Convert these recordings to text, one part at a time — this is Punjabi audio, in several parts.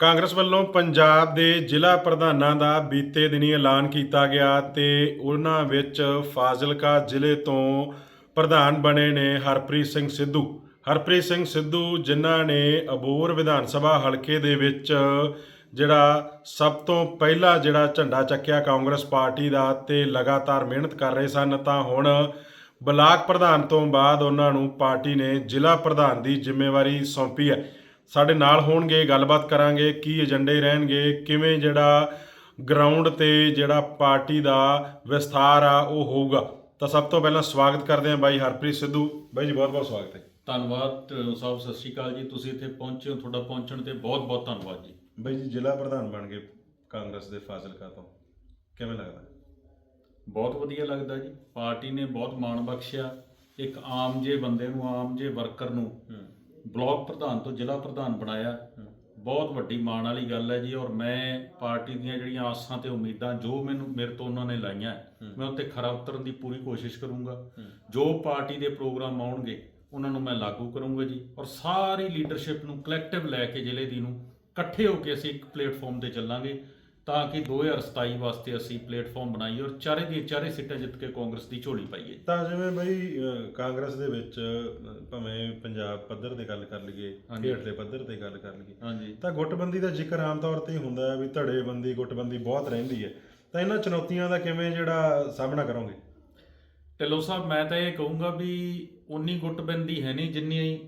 ਕਾਂਗਰਸ ਵੱਲੋਂ ਪੰਜਾਬ ਦੇ ਜ਼ਿਲ੍ਹਾ ਪ੍ਰਧਾਨਾਂ ਦਾ ਬੀਤੇ ਦਿਨੀ ਐਲਾਨ ਕੀਤਾ ਗਿਆ ਤੇ ਉਹਨਾਂ ਵਿੱਚ ਫਾਜ਼ਿਲਕਾ ਜ਼ਿਲ੍ਹੇ ਤੋਂ ਪ੍ਰਧਾਨ ਬਣੇ ਨੇ ਹਰਪ੍ਰੀਤ ਸਿੰਘ ਸਿੱਧੂ। ਹਰਪ੍ਰੀਤ ਸਿੰਘ ਸਿੱਧੂ ਜਿਨ੍ਹਾਂ ਨੇ ਅਬੋਰ ਵਿਧਾਨ ਸਭਾ ਹਲਕੇ ਦੇ ਵਿੱਚ ਜਿਹੜਾ ਸਭ ਤੋਂ ਪਹਿਲਾ ਜਿਹੜਾ ਝੰਡਾ ਚੱਕਿਆ ਕਾਂਗਰਸ ਪਾਰਟੀ ਦਾ ਤੇ ਲਗਾਤਾਰ ਮਿਹਨਤ ਕਰ ਰਹੇ ਸਨ, ਤਾਂ ਹੁਣ ਬਲਾਕ ਪ੍ਰਧਾਨ ਤੋਂ ਬਾਅਦ ਉਹਨਾਂ ਨੂੰ ਪਾਰਟੀ ਨੇ ਜ਼ਿਲ੍ਹਾ ਪ੍ਰਧਾਨ ਦੀ ਜ਼ਿੰਮੇਵਾਰੀ ਸੌਂਪੀ ਹੈ। ਸਾਡੇ ਨਾਲ ਹੋਣਗੇ ਗੱਲਬਾਤ ਕਰਾਂਗੇ ਕੀ ਏਜੰਡੇ ਰਹਿਣਗੇ ਕਿਵੇਂ ਜਿਹੜਾ ਗਰਾਊਂਡ ਤੇ ਜਿਹੜਾ ਪਾਰਟੀ ਦਾ ਵਿਸਥਾਰ ਆ ਉਹ ਹੋਊਗਾ। ਤਾਂ ਸਭ ਤੋਂ ਪਹਿਲਾਂ ਸਵਾਗਤ ਕਰਦੇ ਹਾਂ ਬਾਈ ਹਰਪ੍ਰੀਤ ਸਿੱਧੂ। ਬਾਈ ਜੀ ਬਹੁਤ ਬਹੁਤ ਸਵਾਗਤ ਹੈ। ਧੰਨਵਾਦ ਸਾਹਿਬ ਸਤਿ ਸ਼੍ਰੀ ਅਕਾਲ ਜੀ। ਤੁਸੀਂ ਇੱਥੇ ਪਹੁੰਚੇ ਹੋ ਤੁਹਾਡਾ ਪਹੁੰਚਣ ਤੇ ਬਹੁਤ ਬਹੁਤ ਧੰਨਵਾਦ ਜੀ। ਬਾਈ ਜੀ ਜ਼ਿਲ੍ਹਾ ਪ੍ਰਧਾਨ ਬਣ ਗਏ ਕਾਂਗਰਸ ਦੇ ਫਾਜ਼ਿਲਕਾ ਤੋਂ। ਕਿਵੇਂ ਲੱਗਦਾ? ਬਹੁਤ ਵਧੀਆ ਲੱਗਦਾ ਜੀ। ਪਾਰਟੀ ਨੇ ਬਹੁਤ ਮਾਣ ਬਖਸ਼ਿਆ। ਇੱਕ ਆਮ ਜੇ ਬੰਦੇ ਨੂੰ ਆਮ ਜੇ ਵਰਕਰ ਨੂੰ ਬਲਾਕ ਪ੍ਰਧਾਨ ਤੋਂ ਜ਼ਿਲ੍ਹਾ ਪ੍ਰਧਾਨ ਬਣਾਇਆ। ਬਹੁਤ ਵੱਡੀ ਮਾਣ ਵਾਲੀ ਗੱਲ ਹੈ ਜੀ ਔਰ ਮੈਂ ਪਾਰਟੀ ਦੀਆਂ ਜਿਹੜੀਆਂ ਆਸਾਂ ਤੇ ਉਮੀਦਾਂ ਜੋ ਮੈਨੂੰ ਮੇਰੇ ਤੋਂ ਉਹਨਾਂ ਨੇ ਲਾਈਆਂ, ਮੈਂ ਉੱਤੇ ਖਰਾ ਉਤਰਨ ਦੀ ਪੂਰੀ ਕੋਸ਼ਿਸ਼ ਕਰੂੰਗਾ। ਜੋ ਪਾਰਟੀ ਦੇ ਪ੍ਰੋਗਰਾਮ ਆਉਣਗੇ, ਉਹਨਾਂ ਨੂੰ ਮੈਂ ਲਾਗੂ ਕਰੂੰਗਾ ਜੀ ਔਰ ਸਾਰੀ ਲੀਡਰਸ਼ਿਪ ਨੂੰ ਕਲੈਕਟਿਵ ਲੈ ਕੇ ਜ਼ਿਲ੍ਹੇ ਦੀ ਨੂੰ ਇਕੱਠੇ ਹੋ ਕੇ ਅਸੀਂ ਇੱਕ ਪਲੇਟਫਾਰਮ ਤੇ ਚੱਲਾਂਗੇ। ਤਾਂ ਕਿ 2027 ਵਾਸਤੇ ਅਸੀਂ ਪਲੇਟਫਾਰਮ ਬਣਾਈਏ ਔਰ ਚਾਰੇ ਦੀ ਚਾਰੇ ਸੀਟਾਂ ਜਿੱਤ ਕੇ ਕਾਂਗਰਸ ਦੀ ਝੋਲੀ ਪਾਈਏ। ਤਾਂ ਜਿਵੇਂ ਬਈ ਅਹ, ਕਾਂਗਰਸ ਦੇ ਵਿੱਚ ਅਹ, ਭਾਵੇਂ ਪੰਜਾਬ ਪੱਧਰ ਤੇ ਗੱਲ ਕਰ ਲਈਏ। ਹੇਠਲੇ ਪੱਧਰ ਤੇ ਗੱਲ ਕਰ ਲਈਏ ਹਾਂਜੀ। ਤਾਂ ਗੁੱਟਬੰਦੀ ਦਾ ਜ਼ਿਕਰ ਆਮ ਤੌਰ ਤੇ ਹੀ ਹੁੰਦਾ ਹੈ ਵੀ ਧੜੇਬੰਦੀ ਗੁੱਟਬੰਦੀ ਬਹੁਤ ਰਹਿੰਦੀ ਹੈ। ਤਾਂ ਇਹਨਾਂ ਚੁਣੌਤੀਆਂ ਦਾ ਕਿਵੇਂ ਜਿਹੜਾ ਸਾਹਮਣਾ ਕਰੋਗੇ? ਢਿੱਲੋਂ ਸਾਹਿਬ ਮੈਂ ਤਾਂ ਇਹ ਕਹੂੰਗਾ ਵੀ ਉਨੀ ਗੁੱਟਬੰਦੀ ਹੈ ਨਹੀਂ ਜਿੰਨੀ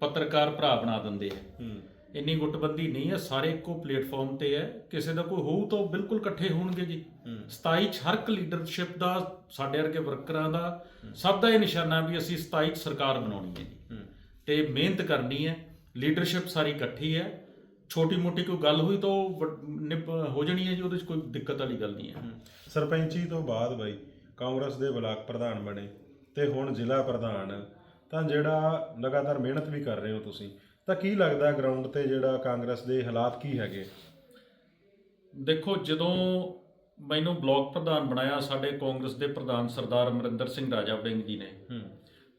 ਪੱਤਰਕਾਰ ਭਰਾ ਬਣਾ ਦਿੰਦੇ ਆ ਹੂੰ। ਇੰਨੀ ਗੁੱਟਬੰਦੀ ਨਹੀਂ ਹੈ ਸਾਰੇ ਇੱਕੋ ਪਲੇਟਫਾਰਮ ਤੇ ਹੈ। ਕਿਸੇ ਦਾ ਕੋਈ ਹੋਊ ਤਾਂ ਉਹ ਬਿਲਕੁਲ ਇਕੱਠੇ ਹੋਣਗੇ ਜੀ। 27 ਚ ਹਰ ਇੱਕ ਲੀਡਰਸ਼ਿਪ ਦਾ ਸਾਡੇ ਵਰਗੇ ਵਰਕਰਾਂ ਦਾ ਸਭ ਦਾ ਇਹ ਨਿਸ਼ਾਨਾ ਵੀ ਅਸੀਂ 27 ਚ ਸਰਕਾਰ ਬਣਾਉਣੀ ਹੈ ਜੀ। ਤੇ ਮਿਹਨਤ ਕਰਨੀ ਹੈ ਲੀਡਰਸ਼ਿਪ ਸਾਰੀ ਇਕੱਠੀ ਹੈ। ਛੋਟੀ ਮੋਟੀ ਕੋਈ ਗੱਲ ਹੋਈ ਤਾਂ ਉਹ ਵੱਡ- ਨਿਪ- ਹੋ ਜਾਣੀ ਹੈ ਜੀ ਉਹਦੇ ਚ ਕੋਈ ਦਿੱਕਤ ਵਾਲੀ ਗੱਲ ਨਹੀਂ ਹੈ। ਸਰਪੰਚੀ ਤੋਂ ਬਾਅਦ ਬਾਈ ਕਾਂਗਰਸ ਦੇ ਬਲਾਕ ਪ੍ਰਧਾਨ ਬਣੇ ਤੇ ਹੁਣ ਜ਼ਿਲ੍ਹਾ ਪ੍ਰਧਾਨ। ਤਾਂ ਜਿਹੜਾ ਲਗਾਤਾਰ ਮਿਹਨਤ ਵੀ ਕਰ ਰਹੇ ਹੋ ਤੁਸੀਂ ਤਾਂ ਕੀ ਲੱਗਦਾ ਗਰਾਊਂਡ ਤੇ ਜਿਹੜਾ ਕਾਂਗਰਸ ਦੇ ਹਾਲਾਤ ਕੀ ਹੈਗੇ? ਦੇਖੋ ਜਦੋਂ ਮੈਨੂੰ ਬਲਾਕ ਪ੍ਰਧਾਨ ਬਣਾਇਆ ਸਾਡੇ ਕਾਂਗਰਸ ਦੇ ਪ੍ਰਧਾਨ ਸਰਦਾਰ ਅਮਰਿੰਦਰ ਸਿੰਘ ਰਾਜਾ ਵੜਿੰਗ ਜੀ ਨੇ।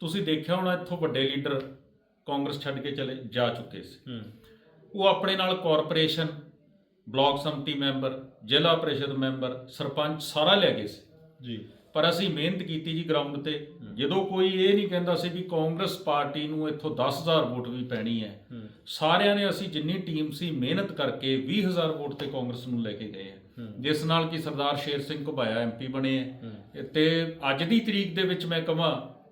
ਤੁਸੀਂ ਦੇਖਿਆ ਹੋਣਾ ਇੱਥੋਂ ਵੱਡੇ ਲੀਡਰ ਕਾਂਗਰਸ ਛੱਡ ਕੇ ਚਲੇ ਜਾ ਚੁੱਕੇ ਸੀ। ਉਹ ਆਪਣੇ ਨਾਲ ਕਾਰਪੋਰੇਸ਼ਨ ਬਲਾਕ ਸੰਮਤੀ ਮੈਂਬਰ ਜ਼ਿਲ੍ਹਾ ਪ੍ਰੀਸ਼ਦ ਮੈਂਬਰ ਸਰਪੰਚ ਸਾਰਾ ਲੈ ਗਏ ਸੀ। ਜੀ। ਪਰ ਅਸੀਂ ਮਿਹਨਤ ਕੀਤੀ ਜੀ ਗਰਾਊਂਡ ਤੇ। ਜਦੋਂ ਕੋਈ ਇਹ ਨਹੀਂ ਕਹਿੰਦਾ ਸੀ ਵੀ ਕਾਂਗਰਸ ਪਾਰਟੀ ਨੂੰ ਇੱਥੋਂ 10000 ਵੋਟ ਵੀ ਪੈਣੀ ਹੈ। ਸਾਰਿਆਂ ਨੇ ਅਸੀਂ ਜਿੰਨੀ ਟੀਮ ਸੀ ਮਿਹਨਤ ਕਰਕੇ 20000 ਵੋਟ ਤੇ ਕਾਂਗਰਸ ਨੂੰ ਲੈ ਕੇ ਗਏ ਆ ਜਿਸ ਨਾਲ ਕਿ ਸਰਦਾਰ ਸ਼ੇਰ ਸਿੰਘ ਘੁਬਾਇਆ ਐਮਪੀ ਬਣੇ ਤੇ ਅੱਜ ਦੀ ਤਰੀਕ ਦੇ ਵਿੱਚ ਮੈਂ ਕਹਾਂ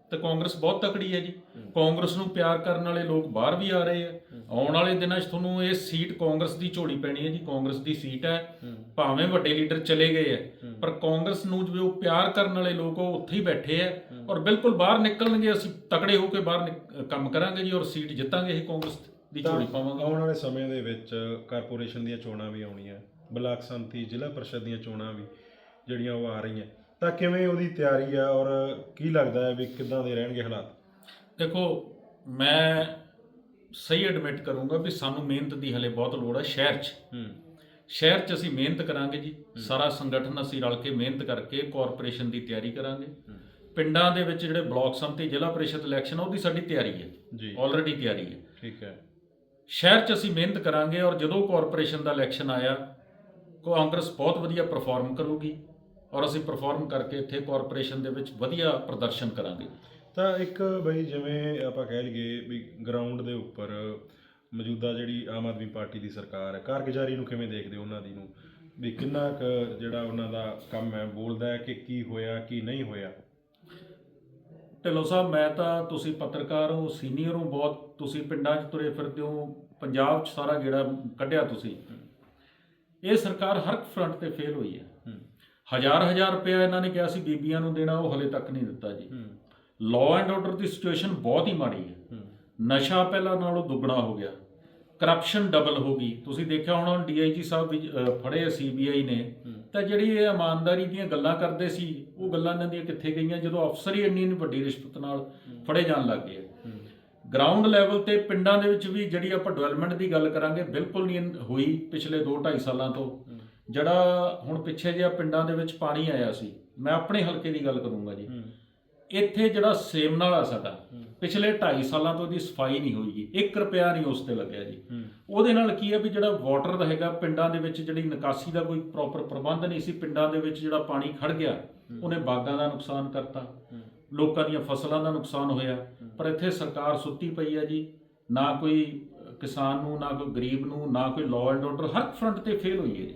ਤਾਂ ਕਾਂਗਰਸ ਬਹੁਤ ਤਕੜੀ ਹੈ ਜੀ। ਕਾਂਗਰਸ ਨੂੰ ਪਿਆਰ ਕਰਨ ਵਾਲੇ ਲੋਕ ਬਾਹਰ ਵੀ ਆ ਰਹੇ ਆ। ਆਉਣ ਵਾਲੇ ਦਿਨਾਂ 'ਚ ਤੁਹਾਨੂੰ ਇਹ ਸੀਟ ਕਾਂਗਰਸ ਦੀ ਝੋਲੀ ਪੈਣੀ ਹੈ ਜੀ। ਕਾਂਗਰਸ ਦੀ ਸੀਟ ਹੈ। ਭਾਵੇਂ ਵੱਡੇ ਲੀਡਰ ਚਲੇ ਗਏ ਆ। ਪਰ ਕਾਂਗਰਸ ਨੂੰ ਜੋ ਪਿਆਰ ਕਰਨ ਵਾਲੇ ਲੋਕ ਉਹ ਉੱਥੇ ਹੀ ਬੈਠੇ ਆ ਔਰ ਬਿਲਕੁਲ ਬਾਹਰ ਨਿਕਲਣਗੇ ਅਸੀਂ ਤਕੜੇ ਹੋ ਕੇ ਬਾਹਰ ਨਿਕ- ਕੰਮ ਕਰਾਂਗੇ ਜੀ ਔਰ ਸੀਟ ਜਿੱਤਾਂਗੇ ਇਹ ਕਾਂਗਰਸ ਦੀ ਝੋਲੀ ਪਾਵਾਂਗੇ। ਆਉਣ ਵਾਲੇ ਸਮੇਂ ਦੇ ਵਿੱਚ ਕਾਰਪੋਰੇਸ਼ਨ ਦੀਆਂ ਚੋਣਾਂ ਵੀ ਆਉਣੀਆਂ ਬਲਾਕ ਸੰਮਤੀ ਜ਼ਿਲ੍ਹਾ ਪਰਿਸ਼ਦ ਦੀਆਂ ਚੋਣਾਂ ਵੀ ਜਿਹੜੀਆਂ ਉਹ ਆ ਰਹੀਆਂ। ਤਾਂ ਕਿਵੇਂ ਉਹਦੀ ਤਿਆਰੀ ਆ ਔਰ ਕੀ ਲੱਗਦਾ ਹੈ ਵੀ ਕਿੱਦਾਂ ਦੇ ਰਹਿਣਗੇ ਹਾਲਾਤ? ਦੇਖੋ ਮੈਂ ਸਹੀ ਐਡਮਿਟ ਕਰੂੰਗਾ ਵੀ ਸਾਨੂੰ ਮਿਹਨਤ ਦੀ ਹਲੇ ਬਹੁਤ ਲੋੜ ਹੈ ਸ਼ਹਿਰ 'ਚ। ਹੂੰ। ਸ਼ਹਿਰ 'ਚ ਅਸੀਂ ਮਿਹਨਤ ਕਰਾਂਗੇ ਜੀ। ਸਾਰਾ ਸੰਗਠਨ ਅਸੀਂ ਰਲ ਕੇ ਮਿਹਨਤ ਕਰਕੇ ਕਾਰਪੋਰੇਸ਼ਨ ਦੀ ਤਿਆਰੀ ਕਰਾਂਗੇ। ਪਿੰਡਾਂ ਦੇ ਵਿੱਚ ਜਿਹੜੇ ਬਲਾਕ ਸੰਮਤੀ ਜ਼ਿਲ੍ਹਾ ਪ੍ਰੀਸ਼ਦ ਇਲੈਕਸ਼ਨ ਉਹਦੀ ਸਾਡੀ ਤਿਆਰੀ ਹੈ। ਜੀ। ਆਲਰੇਡੀ ਤਿਆਰੀ ਹੈ। ਠੀਕ ਹੈ। ਸ਼ਹਿਰ 'ਚ ਅਸੀਂ ਮਿਹਨਤ ਕਰਾਂਗੇ ਔਰ ਜਦੋਂ ਕਾਰਪੋਰੇਸ਼ਨ ਦਾ ਇਲੈਕਸ਼ਨ ਆਇਆ ਕਾਂਗਰਸ ਬਹੁਤ ਵਧੀਆ ਪਰਫਾਰਮ ਕਰੂਗੀ। ਔਰ ਅਸੀਂ ਪਰਫਾਰਮ ਕਰਕੇ ਇੱਥੇ ਕਾਰਪੋਰੇਸ਼ਨ ਦੇ ਵਿੱਚ ਵਧੀਆ ਪ੍ਰਦਰਸ਼ਨ ਕਰਾਂਗੇ। ਤਾਂ ਇੱਕ ਬਈ ਜਿਵੇਂ ਆਪਾਂ ਕਹਿ ਲਈਏ ਵੀ ਗਰਾਊਂਡ ਦੇ ਉੱਪਰ ਮੌਜੂਦਾ ਜਿਹੜੀ ਆਮ ਆਦਮੀ ਪਾਰਟੀ ਦੀ ਸਰਕਾਰ ਹੈ ਕਾਰਗੁਜ਼ਾਰੀ ਨੂੰ ਕਿਵੇਂ ਦੇਖਦੇ ਹੋ ਉਹਨਾਂ ਦੀ ਨੂੰ? ਵੀ ਕਿੰਨਾ ਕੁ ਜਿਹੜਾ ਉਹਨਾਂ ਦਾ ਕੰਮ ਹੈ ਬੋਲਦਾ ਹੈ ਕਿ ਕੀ ਹੋਇਆ ਕੀ ਨਹੀਂ ਹੋਇਆ? ਢਿੱਲੋਂ ਸਾਹਿਬ ਮੈਂ ਤਾਂ ਤੁਸੀਂ ਪੱਤਰਕਾਰ ਹੋ ਸੀਨੀਅਰ ਹੋ ਬਹੁਤ ਤੁਸੀਂ ਪਿੰਡਾਂ 'ਚ ਤੁਰੇ ਫਿਰਦੇ ਹੋ ਪੰਜਾਬ 'ਚ ਸਾਰਾ ਜਿਹੜਾ ਕੱਢਿਆ ਤੁਸੀਂ। ਇਹ ਸਰਕਾਰ ਹਰ ਫਰੰਟ ਤੇ ਫੇਲ ਹੋਈ ਹੈ। ਹਜ਼ਾਰ ਹਜ਼ਾਰ ਰੁਪਇਆ ਇਹਨਾਂ ਨੇ ਕਿਹਾ ਸੀ ਬੀਬੀਆਂ ਨੂੰ ਦੇਣਾ ਉਹ ਹਲੇ ਤੱਕ ਨਹੀਂ ਦਿੱਤਾ ਜੀ। ਲਾਅ ਐਂਡ ਆਰਡਰ ਦੀ ਸਿਚੁਏਸ਼ਨ ਬਹੁਤ ਹੀ ਮਾੜੀ ਹੈ। ਨਸ਼ਾ ਪਹਿਲਾਂ ਨਾਲੋਂ ਦੁੱਗਣਾ ਹੋ ਗਿਆ। ਕਰਪਸ਼ਨ ਡਬਲ ਹੋ ਗਈ। ਤੁਸੀਂ ਦੇਖਿਆ ਹੋਣਾ ਡੀਆਈਜੀ ਸਾਹਿਬ ਫੜੇ ਸੀਬੀਆਈ ਨੇ। ਤਾਂ ਜਿਹੜੀ ਇਹ ਇਮਾਨਦਾਰੀ ਦੀਆਂ ਗੱਲਾਂ ਕਰਦੇ ਸੀ ਉਹ ਗੱਲਾਂ ਇਹਨਾਂ ਦੀਆਂ ਕਿੱਥੇ ਗਈਆਂ? ਜਦੋਂ ਅਫਸਰ ਹੀ ਇੰਨੀ ਇੰਨੀ ਵੱਡੀ ਰਿਸ਼ਵਤ ਨਾਲ ਫੜੇ ਜਾਣ ਲੱਗ ਗਏ। ਗਰਾਊਂਡ ਲੈਵਲ ਤੇ ਪਿੰਡਾਂ ਦੇ ਵਿੱਚ ਵੀ ਜਿਹੜੀ ਆਪਾਂ ਡਿਵੈਲਪਮੈਂਟ ਦੀ ਗੱਲ ਕਰਾਂਗੇ ਬਿਲਕੁਲ ਨਹੀਂ ਹੋਈ ਪਿਛਲੇ 2 2.5 ਸਾਲਾਂ ਤੋਂ। ਜਿਹੜਾ ਹੁਣ ਪਿੱਛੇ ਜਿਹਾ ਪਿੰਡਾਂ ਦੇ ਵਿੱਚ ਪਾਣੀ ਆਇਆ ਸੀ ਮੈਂ ਆਪਣੇ ਹਲਕੇ ਦੀ ਗੱਲ ਕਰੂੰਗਾ ਜੀ। ਇੱਥੇ ਜਿਹੜਾ ਸੇਮ ਨਾਲਾ ਸਾਡਾ ਪਿਛਲੇ 2.5 ਸਾਲਾਂ ਤੋਂ ਇਹਦੀ ਸਫ਼ਾਈ ਨਹੀਂ ਹੋਈ ਜੀ 1 ਰੁਪਿਆ ਨਹੀਂ ਉਸ ਤੇ ਲੱਗਿਆ ਜੀ। ਉਹਦੇ ਨਾਲ ਕੀ ਹੈ ਵੀ ਜਿਹੜਾ ਵਾਟਰ ਦਾ ਹੈਗਾ ਪਿੰਡਾਂ ਦੇ ਵਿੱਚ ਜਿਹੜੀ ਨਿਕਾਸੀ ਦਾ ਕੋਈ ਪ੍ਰੋਪਰ ਪ੍ਰਬੰਧ ਨਹੀਂ ਸੀ ਪਿੰਡਾਂ ਦੇ ਵਿੱਚ ਜਿਹੜਾ ਪਾਣੀ ਖੜ ਗਿਆ ਉਹਨੇ ਬਾਗਾਂ ਦਾ ਨੁਕਸਾਨ ਕਰਤਾ। ਲੋਕਾਂ ਦੀਆਂ ਫਸਲਾਂ ਦਾ ਨੁਕਸਾਨ ਹੋਇਆ ਪਰ ਇੱਥੇ ਸਰਕਾਰ ਸੁੱਤੀ ਪਈ ਹੈ ਜੀ ਨਾ ਕੋਈ ਕਿਸਾਨ ਨੂੰ ਨਾ ਕੋਈ ਗਰੀਬ ਨੂੰ ਨਾ ਕੋਈ ਲਾਅ ਐਂਡ ਆਰਡਰ ਹਰ ਫਰੰਟ ਤੇ ਫੇਲ ਹੋਈ ਹੈ ਜੀ।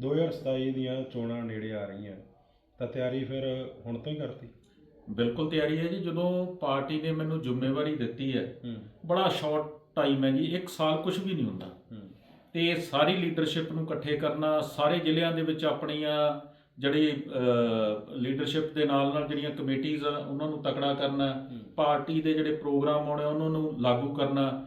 2027 ਦੀਆਂ ਚੋਣਾਂ ਨੇੜੇ ਆ ਰਹੀਆਂ। ਤਾਂ ਤਿਆਰੀ ਫਿਰ ਹੁਣ ਤੋਂ ਹੀ ਕਰਤੀ? ਬਿਲਕੁਲ ਤਿਆਰੀ ਹੈ ਜੀ। ਜਦੋਂ ਪਾਰਟੀ ਨੇ ਮੈਨੂੰ ਜ਼ਿੰਮੇਵਾਰੀ ਦਿੱਤੀ ਹੈ ਬੜਾ ਸ਼ਾਰਟ ਟਾਈਮ ਹੈ ਜੀ। ਇੱਕ ਸਾਲ ਕੁਝ ਵੀ ਨਹੀਂ ਹੁੰਦਾ। ਤੇ ਸਾਰੀ ਲੀਡਰਸ਼ਿਪ ਨੂੰ ਇਕੱਠੇ ਕਰਨਾ ਸਾਰੇ ਜ਼ਿਲ੍ਹਿਆਂ ਦੇ ਵਿੱਚ ਆਪਣੀਆਂ ਜਿਹੜੀ ਲੀਡਰਸ਼ਿਪ ਦੇ ਨਾਲ ਨਾਲ ਜਿਹੜੀਆਂ ਕਮੇਟੀਆਂ ਉਹਨਾਂ ਨੂੰ ਤਕੜਾ ਕਰਨਾ ਪਾਰਟੀ ਦੇ ਜਿਹੜੇ ਪ੍ਰੋਗਰਾਮ ਆਉਣੇ ਉਹਨਾਂ ਨੂੰ ਲਾਗੂ ਕਰਨਾ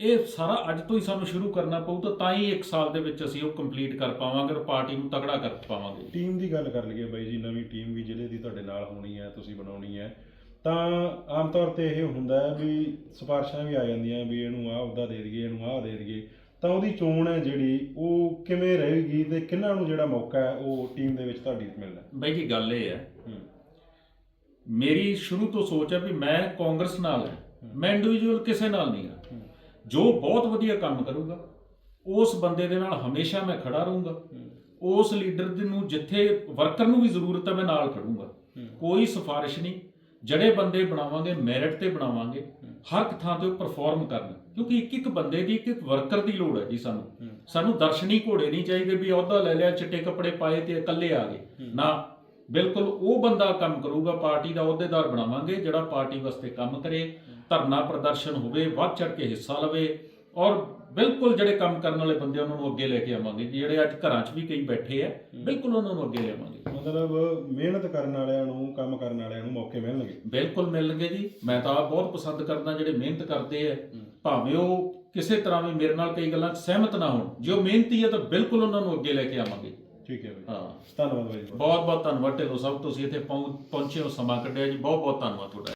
ਇਹ ਸਾਰਾ ਅੱਜ ਤੋਂ ਹੀ ਸਾਨੂੰ ਸ਼ੁਰੂ ਕਰਨਾ ਪਊ ਤਾਂ ਤਾਂ ਹੀ ਇੱਕ ਸਾਲ ਦੇ ਵਿੱਚ ਅਸੀਂ ਉਹ ਕੰਪਲੀਟ ਕਰ ਪਾਵਾਂਗੇ ਔਰ ਪਾਰਟੀ ਨੂੰ ਤਕੜਾ ਕਰ ਪਾਵਾਂਗੇ ਟੀਮ ਦੀ ਗੱਲ ਕਰ ਲਈਏ ਬਾਈ ਜੀ ਨਵੀਂ ਟੀਮ ਵੀ ਜ਼ਿਲ੍ਹੇ ਦੀ ਤੁਹਾਡੇ ਨਾਲ ਹੋਣੀ ਹੈ ਤੁਸੀਂ ਬਣਾਉਣੀ ਹੈ। ਤਾਂ ਆਮ ਤੌਰ ਤੇ ਇਹ ਹੁੰਦਾ ਹੈ ਵੀ ਸਿਫਾਰਸ਼ਾਂ ਵੀ ਆ ਜਾਂਦੀਆਂ ਵੀ ਇਹਨੂੰ ਆਹ ਅਹੁਦਾ ਦੇ ਦਈਏ ਇਹਨੂੰ ਆਹ ਦੇ ਦਈਏ। ਤਾਂ ਉਹਦੀ ਚੋਣ ਹੈ ਜਿਹੜੀ ਉਹ ਕਿਵੇਂ ਰਹੇਗੀ ਤੇ ਕਿਹਨਾਂ ਨੂੰ ਜਿਹੜਾ ਮੌਕਾ ਹੈ ਉਹ ਟੀਮ ਦੇ ਵਿੱਚ ਤੁਹਾਡੀ ਮਿਲਣਾ ਬਾਈ ਜੀ ਗੱਲ ਇਹ ਹੈ। ਹੂੰ। ਮੇਰੀ ਸ਼ੁਰੂ ਤੋਂ ਸੋਚ ਹੈ ਵੀ ਮੈਂ ਕਾਂਗਰਸ ਨਾਲ ਹੈ। ਮੈਂ ਇੰਡੀਵਿਜੂਅਲ ਕਿਸੇ ਨਾਲ ਨਹੀਂ ਹਾਂ। ਜੋ ਬਹੁਤ ਵਧੀਆ ਕੰਮ ਕਰੂਗਾ ਉਸ ਬੰਦੇ ਦੇ ਨਾਲ ਹਮੇਸ਼ਾ ਮੈਂ ਖੜਾ ਰਹੂੰਗਾ। ਉਸ ਲੀਡਰ ਦੇ ਨੂੰ ਜਿੱਥੇ ਵਰਕਰ ਨੂੰ ਵੀ ਜ਼ਰੂਰਤ ਹੈ ਮੈਂ ਨਾਲ ਖੜੂੰਗਾ। ਕੋਈ ਸਿਫਾਰਿਸ਼ ਨਹੀਂ। ਜਿਹੜੇ ਬੰਦੇ ਬਣਾਵਾਂਗੇ ਮੈਰਿਟ ਤੇ ਬਣਾਵਾਂਗੇ ਹਰ ਇੱਕ ਥਾਂ ਤੇ ਪਰਫਾਰਮ ਕਰਨ। ਕਿਉਂਕਿ ਇੱਕ ਇੱਕ ਬੰਦੇ ਦੀ ਇੱਕ ਇੱਕ ਵਰਕਰ ਦੀ ਲੋੜ ਹੈ ਜੀ ਸਾਨੂੰ। ਸਾਨੂੰ ਦਰਸ਼ਨੀ ਘੋੜੇ ਨਹੀਂ ਚਾਹੀਦੇ ਵੀ ਅਹੁਦਾ ਲੈ ਲਿਆ ਚਿੱਟੇ ਕੱਪੜੇ ਪਾਏ ਤੇ ਇਕੱਲੇ ਆ ਗਏ। ਨਾ। ਬਿਲਕੁਲ ਉਹ ਬੰਦਾ ਕੰਮ ਕਰੂਗਾ ਪਾਰਟੀ ਦਾ ਅਹੁਦੇਦਾਰ ਬਣਾਵਾਂਗੇ ਜਿਹੜਾ ਪਾਰਟੀ ਵਾਸਤੇ ਕੰਮ ਕਰੇ। ਧਰਨਾ ਪ੍ਰਦਰਸ਼ਨ ਹੋਵੇ ਵੱਧ ਚੜ ਕੇ ਹਿੱਸਾ ਲਵੇ ਔਰ ਬਿਲਕੁਲ ਜਿਹੜੇ ਕੰਮ ਕਰਨ ਵਾਲੇ ਬੰਦੇ ਉਹਨਾਂ ਨੂੰ ਅੱਗੇ ਲੈ ਕੇ ਆਵਾਂਗੇ। ਜਿਹੜੇ ਅੱਜ ਘਰਾਂ 'ਚ ਵੀ ਕਈ ਬੈਠੇ ਆ ਬਿਲਕੁਲ ਉਹਨਾਂ ਨੂੰ ਅੱਗੇ ਲਿਆਵਾਂਗੇ ਮਤਲਬ ਮਿਹਨਤ ਕਰਨ ਵਾਲਿਆਂ ਨੂੰ ਕੰਮ ਕਰਨ ਵਾਲਿਆਂ ਨੂੰ ਮੌਕੇ ਮਿਲਣਗੇ? ਬਿਲਕੁਲ ਮਿਲਣਗੇ ਜੀ। ਮੈਂ ਤਾਂ ਆਪ ਬਹੁਤ ਪਸੰਦ ਕਰਦਾ ਜਿਹੜੇ ਮਿਹਨਤ ਕਰਦੇ ਆ। ਭਾਵੇਂ ਉਹ ਕਿਸੇ ਤਰ੍ਹਾਂ ਵੀ ਮੇਰੇ ਨਾਲ ਕਈ ਗੱਲਾਂ 'ਚ ਸਹਿਮਤ ਨਾ ਹੋਣ। ਜੇ ਉਹ ਮਿਹਨਤੀ ਹੈ ਤਾਂ ਬਿਲਕੁਲ ਉਹਨਾਂ ਨੂੰ ਅੱਗੇ ਲੈ ਕੇ ਆਵਾਂਗੇ। ਠੀਕ ਹੈ ਬਾਈ। ਹਾਂ। ਧੰਨਵਾਦ ਬਾਈ ਜੀ। ਬਹੁਤ ਬਹੁਤ ਧੰਨਵਾਦ ਢਿੱਲੋਂ ਸਾਹਿਬ ਤੁਸੀਂ ਇੱਥੇ ਪਹੁੰ- ਪਹੁੰਚੇ ਹੋ ਸਮਾਂ ਕੱਢਿਆ ਜੀ। ਬਹੁਤ ਬਹੁਤ ਧੰਨਵਾਦ ਤੁਹਾਡਾ।